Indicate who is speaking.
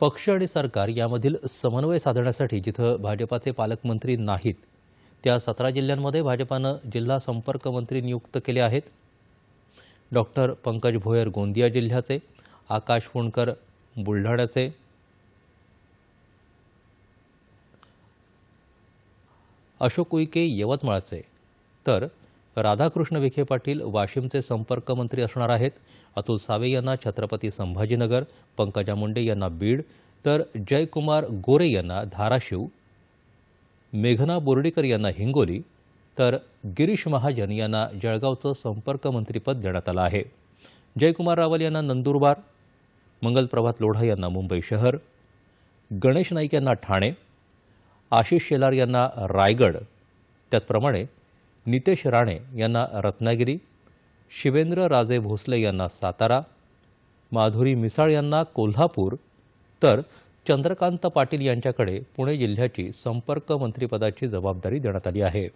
Speaker 1: पक्ष आणि सरकार यामधील समन्वय साधण्यासाठी जिथं भाजपाचे पालकमंत्री नाहीत त्या सतरा जिल्ह्यांमध्ये भाजपानं जिल्हा संपर्क मंत्री नियुक्त केले आहेत. डॉक्टर पंकज भोयर गोंदिया जिल्ह्याचे आकाश फुंडकर बुलढाण्याचे अशोक उईके यवतमाळचे. तर राधाकृष्ण विखे पाटील वाशिमचे संपर्क मंत्री असणार आहेत. अतुल सावे यांना छत्रपती संभाजीनगर पंकजा मुंडे यांना बीड तर जयकुमार गोरे यांना धाराशिव मेघना बोर्डीकर यांना हिंगोली तर गिरीश महाजन यांना जळगावचं संपर्क मंत्रीपद देण्यात आलं आहे. जयकुमार रावल यांना नंदुरबार मंगलप्रभात लोढा यांना मुंबई शहर गणेश नाईक यांना ठाणे आशिष शेलार यांना रायगड त्याचप्रमाणे नितेश राणे यांना रत्नागिरी शिवेंद्र राजे भोसले यांना सातारा माधुरी मिसाळ यांना कोल्हापूर तर चंद्रकांत पाटील यांच्याकडे पुणे जिल्ह्याची संपर्क मंत्रिपदाची जबाबदारी देण्यात आली आहे.